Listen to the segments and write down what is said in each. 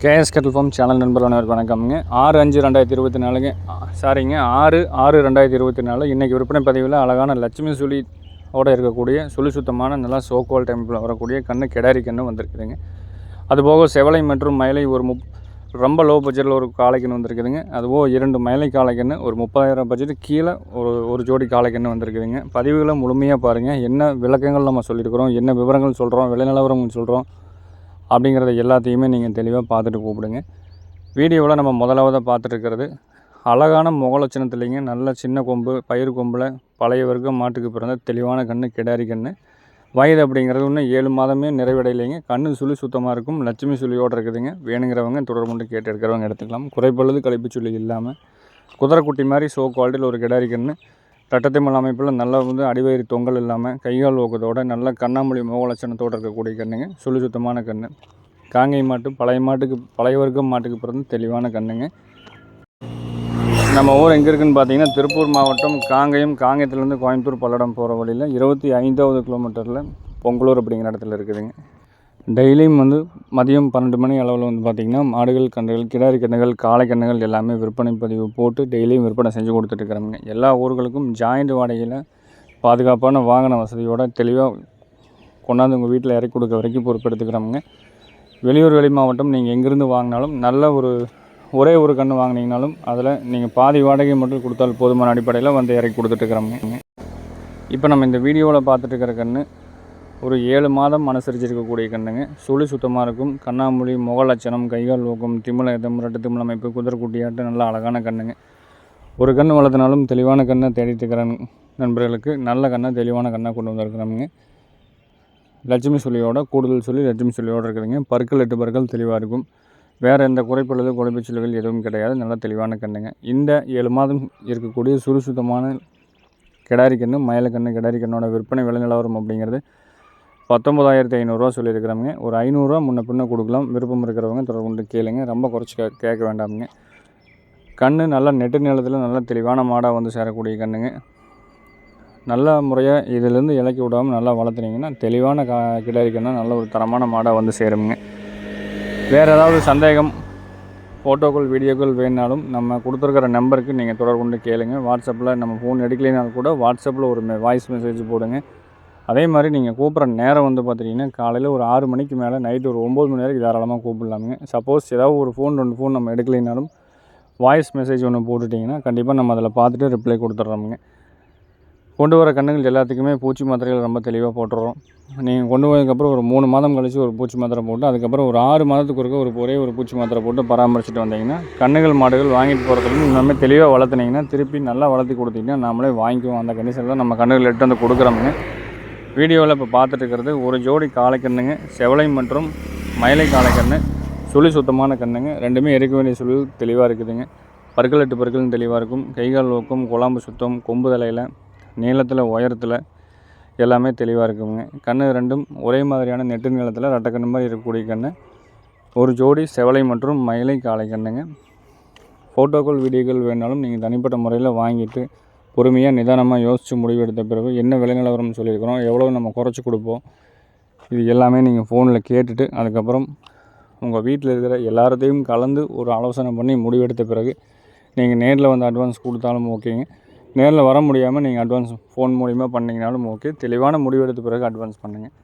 KS கட்டில் form channel நண்பர் அனைவருக்கு வணக்கம்ங்க. ஆறு அஞ்சு ரெண்டாயிரத்தி இருபத்தி நாலுங்க. சாரிங்க ஆறு ஆறு ரெண்டாயிரத்தி இருபத்தி நாலு. இன்றைக்கி விற்பனை பதிவில் அழகான லட்சுமி சுழி ஓட இருக்கக்கூடிய சுழி சுத்தமான நல்லா சோக்கோல் டைமில் வரக்கூடிய கண்ணு கெடாரி கன்று வந்திருக்குதுங்க. அதுபோக செவலை மற்றும் மயிலை ஒரு முப் ரொம்ப லோ பட்ஜெட்டில் ஒரு காளைக்கன்று வந்திருக்குதுங்க. அதுபோக இரண்டு மயிலை காளைக்கன்று ஒரு முப்பதாயிரம் பட்ஜெட் கீழே ஒரு ஒரு ஜோடி காளைக்கன்று வந்திருக்குதுங்க. பதிவுகளை முழுமையாக பாருங்கள் என்ன விளக்கங்கள் நம்ம சொல்லியிருக்கிறோம் என்ன விவரங்கள் சொல்கிறோம் விலை நிலவரம் சொல்கிறோம் அப்படிங்கிறத எல்லாத்தையுமே நீங்கள் தெளிவாக பார்த்துட்டு கூப்பிடுங்க. வீடியோவில் நம்ம முதலாவதாக பார்த்துட்டு அழகான முகலட்சணத்துலேங்க நல்ல சின்ன கொம்பு பயிர் கொம்பில் பழைய வர்க்கம் மாட்டுக்கு பிறந்த தெளிவான கன்று கிடாரி கன்று வயது அப்படிங்கிறது இன்னும் ஏழு மாதமே நிறைவடையிலைங்க. கண்ணு சுழி சுத்தமாக இருக்கும் லட்சுமி சுழியோடு இருக்குதுங்க. வேணுங்கிறவங்க தொடர்பு கொண்டு கேட்டு எடுக்கிறவங்க எடுத்துக்கலாம். குறைப்பழுது கழிப்பு சுழி இல்லாமல் குதிரைக்குட்டி மாதிரி ஷோ குவாலிட்டியில் ஒரு கிடாரி கன்று ரட்டத்தைமல் அமைப்பில் நல்லா வந்து அடிவயிறு தொங்கல் இல்லாமல் கைகால் ஓக்கத்தோட நல்ல கண்ணாமொழி மோகலட்சணத்தோடு இருக்கக்கூடிய கண்ணுங்க. சுழி சுத்தமான கன்று காங்கை மாட்டு பழைய மாட்டுக்கு பழைய வர்க்கம் மாட்டுக்கு பிறந்து தெளிவான கண்ணுங்க. நம்ம ஊர் எங்கே இருக்குன்னு பார்த்தீங்கன்னா திருப்பூர் மாவட்டம் காங்கயம் காங்கயத்துலேருந்து கோயம்புத்தூர் பல்லடம் போகிற வழியில் இருபத்தி ஐந்தாவது கிலோமீட்டரில் பொங்கலூர் அப்படிங்கிற இடத்துல இருக்குதுங்க. டெய்லியும் வந்து மதியம் பன்னெண்டு மணி அளவில் வந்து பார்த்திங்கன்னா மாடுகள் கன்றுகள் கிடாரி கன்றுகள் காளை கன்றுகள் எல்லாமே விற்பனை பதிவு போட்டு டெய்லியும் விற்பனை செஞ்சு கொடுத்துட்ருக்குறாங்க எல்லா ஊர்களுக்கும் ஜாயிண்ட் வாடகையில் பாதுகாப்பான வாகன வசதியோட தெளிவாக கொண்டாந்து உங்கள் வீட்டில் இறக்கி கொடுக்க வரைக்கும் பொறுப்பெடுத்துக்கிறாங்க வெளியூர் வெளி மாவட்டம் நீங்கள் எங்கேருந்து வாங்கினாலும் நல்ல ஒரு ஒரே ஒரு கன்று வாங்கினீங்கனாலும் அதில் நீங்கள் பாதி வாடகை மட்டும் கொடுத்தால் போதுமான அடிப்படையில் வந்து இறக்கி கொடுத்துட்ருக்குறோமுங்க இப்போ நம்ம இந்த வீடியோவில் பார்த்துட்டு இருக்கிற கன்று ஒரு ஏழு மாதம் அனுசரிச்சிருக்கக்கூடிய கண்ணுங்க சுழி சுத்தமாக இருக்கும். கண்ணாமொழி முகலட்சணம் கைகால் ஊக்கம் திமிழகம் ரெட்டு திமிழ் அமைப்பு குதிரைக்குட்டியாட்டு நல்ல அழகான கண்ணுங்க ஒரு கன்று வளர்த்தினாலும் தெளிவான கண்ணை தேடிட்டுக்கிறேன் இருக்கிற நண்பர்களுக்கு. நல்ல கண்ணை தெளிவான கண்ணை கொண்டு வந்திருக்கிறோமுங்க லட்சுமி சொல்லியோட கூடுதல் சொல்லி லட்சுமி சொல்லியோடு இருக்குதுங்க. பற்கள் எட்டு பற்கள் தெளிவாக இருக்கும். வேறு எந்த குறைப்பல்லது குழம்பு சொல்லுகள் எதுவும் கிடையாது. நல்ல தெளிவான கண்ணுங்க இந்த ஏழு மாதம் இருக்கக்கூடிய சுறுசுத்தமான கிடாரி கன்று மயில கன்று கிடாரி கண்ணோட விற்பனை விலை நிலவரம் அப்படிங்கிறது பத்தொம்பதாயிரத்தி ஐநூறுரூவா சொல்லியிருக்கிறவங்க. ஒரு ஐநூறுரூவா முன்ன பின்ன கொடுக்கலாம். விருப்பம் இருக்கிறவங்க தொடர்பு கொண்டு கேளுங்க. ரொம்ப குறைச்சி கேட்க வேண்டாமுங்க. கண் நல்லா நெட்டு நிலத்தில் நல்ல தெளிவான மாடாக வந்து சேரக்கூடிய கண்ணுங்க. நல்ல முறையாக இதிலேருந்து இலக்கி விடாமல் நல்லா வளர்த்துனீங்கன்னா தெளிவான கா கிடாரி நல்ல ஒரு தரமான மாடாக வந்து சேருங்க வேறு ஏதாவது சந்தேகம் ஃபோட்டோக்கள் வீடியோக்கள் வேணுனாலும் நம்ம கொடுத்துருக்கிற நம்பருக்கு நீங்கள் தொடர்பு கொண்டு கேளுங்க. வாட்ஸ்அப்பில் நம்ம ஃபோன் எடுக்கலைனாலும் கூட வாட்ஸ்அப்பில் ஒரு வாய்ஸ் மெசேஜ் போடுங்க. அதே மாதிரி நீங்கள் கூப்பிட்ற நேரம் வந்து பார்த்தீங்கன்னா காலையில் ஒரு ஆறு மணிக்கு மேலே நைட்டு ஒரு ஒம்பது மணி வரைக்கும் தாராளமாக கூப்பிடலாமுங்க. சப்போஸ் ஏதாவது ஒரு ஃபோன் ரெண்டு ஃபோன் நம்ம எடுக்கலைனாலும் வாய்ஸ் மெசேஜ் ஒன்று போட்டுட்டிங்கன்னா கண்டிப்பாக நம்ம அதில் பார்த்துட்டு ரிப்ளை கொடுத்துட்றோமுங்க கொண்டு வர கண்ணுகள் எல்லாத்துக்குமே பூச்சி மாத்திரைகள் ரொம்ப தெளிவாக போட்டுடுறோம் நீங்கள் கொண்டு போனதுக்கப்புறம் ஒரு மூணு மாதம் கழித்து ஒரு பூச்சி மாத்திரை போட்டு அதுக்கப்புறம் ஒரு ஆறு மாதத்துக்கு ஒருக்க ஒரு ஒரே ஒரு பூச்சி மாத்திரை போட்டு பராமரிச்சுட்டு வந்தீங்கன்னா கண்ணுகள் மாடுகள் வாங்கிட்டு போகிறதுக்கு நம்ம தெளிவாக வளர்த்துனீங்கன்னா திருப்பி நல்லா வளர்த்தி கொடுத்தீங்கன்னா நாமளே வாங்கிக்குவோம். அந்த கண்டிஷனில் நம்ம கண்ணுகள் எடுத்து வந்து கொடுக்குறோமுங்க. வீடியோவில் இப்போ பார்த்துட்டுருக்கிறது ஒரு ஜோடி காளைக்கண்ணுங்க செவலை மற்றும் மயிலை காளைக்கண்ணு சுழி சுத்தமான கண்ணுங்க. ரெண்டுமே எரிக்க வேண்டிய சுழி தெளிவாக இருக்குதுங்க. பற்கள் எட்டு பற்களும் தெளிவாக இருக்கும். கைகால் நோக்கம் குழம்பு சுத்தம் கொம்பு தலையில் நீளத்தில் உயரத்தில் எல்லாமே தெளிவாக இருக்குங்க. கண்ணு ரெண்டும் ஒரே மாதிரியான நெட்டு நீளத்தில் ரெட்டை மாதிரி இருக்கக்கூடிய கண்ணு. ஒரு ஜோடி செவலை மற்றும் மயிலை காளை கண்ணுங்க. ஃபோட்டோக்கள் வீடியோக்கள் வேணாலும் நீங்கள் தனிப்பட்ட முறையில் வாங்கிட்டு பொறுமையாக நிதானமாக யோசித்து முடிவெடுத்த பிறகு என்ன விலை நிலவரம்னு சொல்லியிருக்கிறோம் எவ்வளோ நம்ம குறைச்சி கொடுப்போம் இது எல்லாமே நீங்கள் ஃபோனில் கேட்டுட்டு அதுக்கப்புறம் உங்கள் வீட்டில் இருக்கிற எல்லாத்தையும் கலந்து ஒரு ஆலோசனை பண்ணி முடிவெடுத்த பிறகு நீங்கள் நேரில் வந்து அட்வான்ஸ் கொடுத்தாலும் ஓகேங்க நேரில் வர முடியாமல் நீங்கள் அட்வான்ஸ் ஃபோன் மூலிமா பண்ணிங்கனாலும் ஓகே தெளிவான முடிவெடுத்த பிறகு அட்வான்ஸ் பண்ணுங்கள்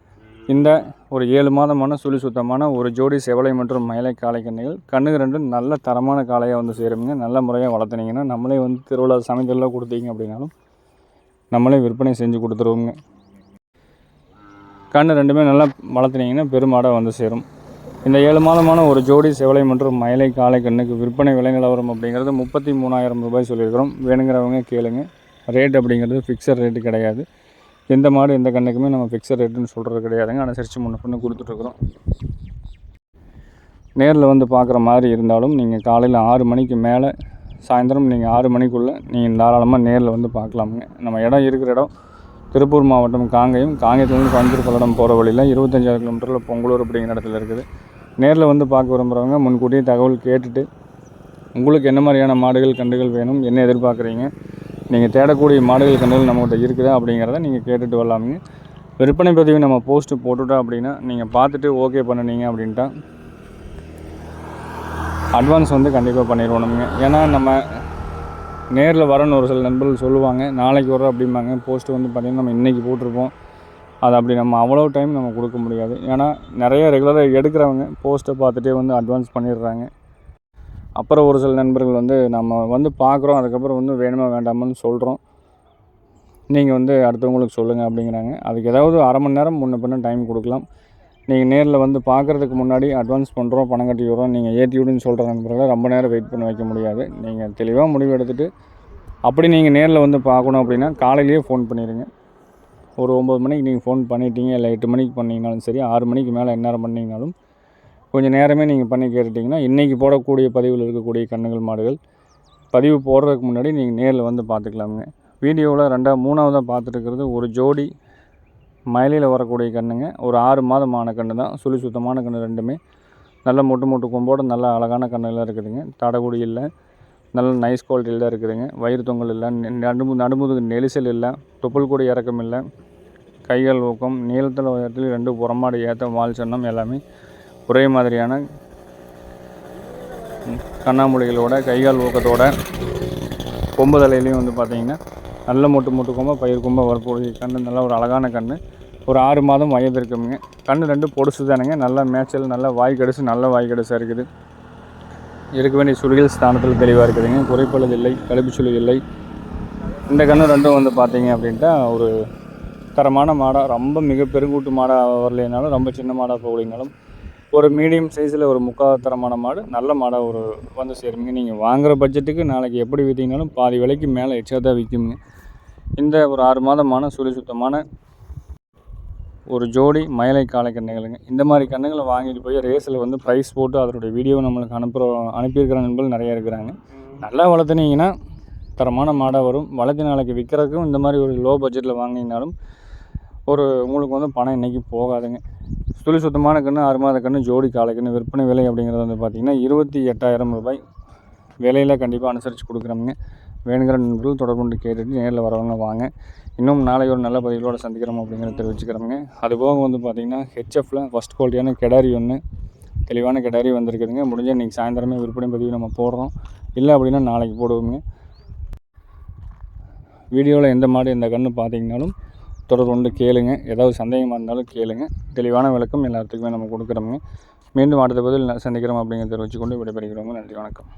இந்த ஒரு ஏழு மாதமான சுழி சுத்தமான ஒரு ஜோடி செவலை மற்றும் மயிலை காளை கண்ணைகள் கண்ணுக்கு ரெண்டும் நல்ல தரமான காளையாக வந்து சேருங்க நல்ல முறையாக வளர்த்துனீங்கன்னா நம்மளே வந்து திருவிழா சமையலில் கொடுத்தீங்க அப்படின்னாலும் நம்மளே விற்பனை செஞ்சு கொடுத்துருவோங்க. கண்ணு ரெண்டுமே நல்லா வளர்த்துனீங்கன்னா பெருமாடாக வந்து சேரும். இந்த ஏழு மாதமான ஒரு ஜோடி செவலை மற்றும் மயிலை காளை கண்ணுக்கு விற்பனை விலை நிலவரம் அப்படிங்கிறது முப்பத்தி மூணாயிரம் ரூபாய் சொல்லியிருக்கிறோம். வேணுங்கிறவங்க கேளுங்க. ரேட் அப்படிங்கிறது ஃபிக்ஸட் ரேட்டு கிடையாது. எந்த மாடு எந்த கண்ணுக்குமே நம்ம ஃபிக்ஸட் ரேட்டுன்னு சொல்கிறது கிடையாதுங்க. அனுசரித்து முன்ன பண்ணி கொடுத்துட்ருக்குறோம் நேரில் வந்து பார்க்குற மாதிரி இருந்தாலும் நீங்கள் காலையில் ஆறு மணிக்கு மேலே சாயந்தரம் நீங்கள் ஆறு மணிக்குள்ளே நீங்கள் தாராளமாக நேரில் வந்து பார்க்கலாமுங்க. நம்ம இடம் இருக்கிற இடம் திருப்பூர் மாவட்டம் காங்கயம். காங்கயத்துலேருந்து கோயம்புத்தூர் பல்லடம் போகிற வழியில் இருபத்தஞ்சாயிரம் கிலோமீட்டரில் பொங்கலூர் அப்படிங்கிற இடத்துல இருக்குது. நேரில் வந்து பார்க்க விரும்புகிறவங்க முன்கூட்டியே தகவல் கேட்டுட்டு உங்களுக்கு என்ன மாதிரியான மாடுகள் கண்டுகள் வேணும் என்ன எதிர்பார்க்குறீங்க நீங்கள் தேடக்கூடிய மாடுகள் கண்டுகள் நம்மகிட்ட இருக்குதா அப்படிங்கிறத நீங்கள் கேட்டுட்டு வரலாமுங்க. விற்பனை பதிவு நம்ம போஸ்ட்டு போட்டுவிட்டோம் அப்படின்னா நீங்கள் பார்த்துட்டு ஓகே பண்ணுனீங்க அப்படின்ட்டா அட்வான்ஸ் வந்து கண்டிப்பாக பண்ணிடுவோம் ஏன்னா நம்ம நேரில் வரணும் ஒரு சில நண்பர்கள் சொல்லுவாங்க நாளைக்கு வரோம் அப்படிம்பாங்க. போஸ்ட்டு வந்து பார்த்திங்கன்னா நம்ம இன்றைக்கி போட்டிருப்போம். அது அப்படி நம்ம அவ்வளோ டைம் நம்ம கொடுக்க முடியாது. ஏன்னா நிறைய ரெகுலராக எடுக்கிறவங்க போஸ்ட்டை பார்த்துட்டே வந்து அட்வான்ஸ் பண்ணிடுறாங்க. அப்புறம் ஒரு சில நண்பர்கள் வந்து நம்ம வந்து பார்க்குறோம் அதுக்கப்புறம் வந்து வேணுமா வேண்டாமான்னு சொல்கிறோம் நீங்கள் வந்து அடுத்தவங்களுக்கு சொல்லுங்கள் அப்படிங்கிறாங்க. அதுக்கு ஏதாவது அரை மணி நேரம் முன்ன பின்ன டைம் கொடுக்கலாம். நீங்கள் நேரில் வந்து பார்க்குறதுக்கு முன்னாடி அட்வான்ஸ் பண்ணுறோம் பணம் கட்டி விடுறோம் நீங்கள் ஏற்றி விடுன்னு சொல்கிற நண்பர்களை ரொம்ப நேரம் வெயிட் பண்ண வைக்க முடியாது. நீங்கள் தெளிவாக முடிவு எடுத்துகிட்டு அப்படி நீங்கள் நேரில் வந்து பார்க்கணும் அப்படின்னா காலையிலேயே ஃபோன் பண்ணிடுங்க ஒரு ஒம்பது மணிக்கு நீங்கள் ஃபோன் பண்ணிட்டீங்க இல்லை எட்டு மணிக்கு பண்ணிங்கனாலும் சரி ஆறு மணிக்கு மேலே எந்நேரம் பண்ணிங்கனாலும் கொஞ்சம் நேரமே நீங்கள் பண்ணி கேட்டுட்டிங்கன்னா இன்றைக்கி போடக்கூடிய பதிவில் இருக்கக்கூடிய கண்ணுகள் மாடுகள் பதிவு போடுறதுக்கு முன்னாடி நீங்கள் நேரில் வந்து பார்த்துக்கலாமுங்க. வீடியோவில் ரெண்டாவது மூணாவதாக பார்த்துட்டுருக்கிறது ஒரு ஜோடி மயிலையில் வரக்கூடிய கண்ணுங்க. ஒரு ஆறு மாதமான கன்று தான். சுழி சுத்தமான கன்று ரெண்டுமே. நல்ல மொட்டு மொட்டு கொம்போடு நல்ல அழகான கண்ணுலாம் இருக்குதுங்க. தடகுடி இல்லை. நல்ல நைஸ் குவாலிட்டியில் தான் இருக்குதுங்க. வயிறு தொங்கல் இல்லை. நடுமு நடுமுதுக்கு நெரிசல் இல்லை. தொப்புள் கூட இறக்கம் இல்லை. கைகள் ஊக்கம். நீளத்தில் உயரத்தில் ரெண்டு புறமாடு ஏற்ற வால் சொன்னம் எல்லாமே ஒரே மாதிரியான கண்ணாமூலிகளோட கைகால் ஊக்கத்தோட கொம்பு தலையிலையும் வந்து பார்த்திங்கன்னா நல்ல மொட்டு மொட்டு கொம்பை பயிர் கொம்பை வரக்கூடிய கன்று நல்லா ஒரு அழகான கன்று ஒரு ஆறு மாதம் வயது இருக்குங்க. கன்று ரெண்டு பொடுசு தானுங்க. நல்லா மேய்ச்சல் நல்லா வாய் கடிசு நல்ல வாய் கடிசாக இருக்குது. இருக்க வேண்டிய சுழிகள் ஸ்தானத்தில் தெளிவாக இருக்குதுங்க. குறைப்பழுது இல்லை கழிப்பு சுழி இல்லை. இந்த கன்று ரெண்டும் வந்து பார்த்தீங்க அப்படின்ட்டா ஒரு தரமான மாடாக ரொம்ப மிக பெருங்கூட்டு மாடாக வரலைனாலும் ரொம்ப சின்ன மாடாக போகலைனாலும் ஒரு மீடியம் சைஸில் ஒரு முக்காத்தரமான மாடு நல்ல மாடாக ஒரு வந்து சேருங்க. நீங்கள் வாங்குகிற பட்ஜெட்டுக்கு நாளைக்கு எப்படி விற்றீங்கனாலும் பாதி விலைக்கு மேலே எச்சா தான் விற்குங்க இந்த ஒரு ஆறு மாதமான சுழி சுத்தமான ஒரு ஜோடி மயிலை காலை கண்ணுகளுங்க இந்த மாதிரி கண்ணுகளை வாங்கிட்டு போய் ரேஸில் வந்து ப்ரைஸ் போட்டு அதனுடைய வீடியோ நம்மளுக்கு அனுப்புகிற அனுப்பியிருக்கிற நண்பர்கள் நிறைய இருக்கிறாங்க. நல்லா வளர்த்துனீங்கன்னா தரமான மாடாக வரும். வளர்த்து நாளைக்கு விற்கிறதுக்கும் இந்த மாதிரி ஒரு லோ பட்ஜெட்டில் வாங்கினாலும் ஒரு உங்களுக்கு வந்து பணம் இன்றைக்கி போகாதுங்க. சுழி சுத்தமான கன்று ஆறு மாத கன்று ஜோடி காளை கன்று விற்பனை விலை அப்படிங்கிறது வந்து பார்த்திங்கன்னா இருபத்தி எட்டாயிரம் ரூபாய் விலையில் கண்டிப்பாக அனுசரித்து கொடுக்குறோமுங்க. வேணுங்கிற நண்பர்கள் தொடர்பு கொண்டு கேட்டுட்டு நேரில் வரவங்க வாங்க. இன்னும் நாளை ஒரு நல்ல பதிவுகளோட சந்திக்கிறோம் அப்படிங்கிறத தெரிவிச்சுக்கிறோங்க அதுபோக வந்து பார்த்திங்கன்னா ஹெச்எஃப்பில் ஃபஸ்ட் குவாலிட்டியான கெடாரி ஒன்று தெளிவான கெடாரி வந்திருக்குதுங்க. முடிஞ்ச இன்றைக்கி சாயந்தரமே விற்பனை பதிவு நம்ம போடுறோம். இல்லை அப்படின்னா நாளைக்கு போடுவோங்க வீடியோவில் எந்த மாடு எந்த கன்று பார்த்தீங்கனாலும் தொடர்பு கேளுங்க. ஏதாவது சந்தேகமாக இருந்தாலும் கேளுங்க. தெளிவான விளக்கம் எல்லாத்துக்குமே நம்ம கொடுக்குறோங்க மீண்டும் அடுத்த பதில் சந்திக்கிறோம் அப்படிங்கிறத வச்சுக்கொண்டு விடைபெறுகிறோம் நன்றி வணக்கம்.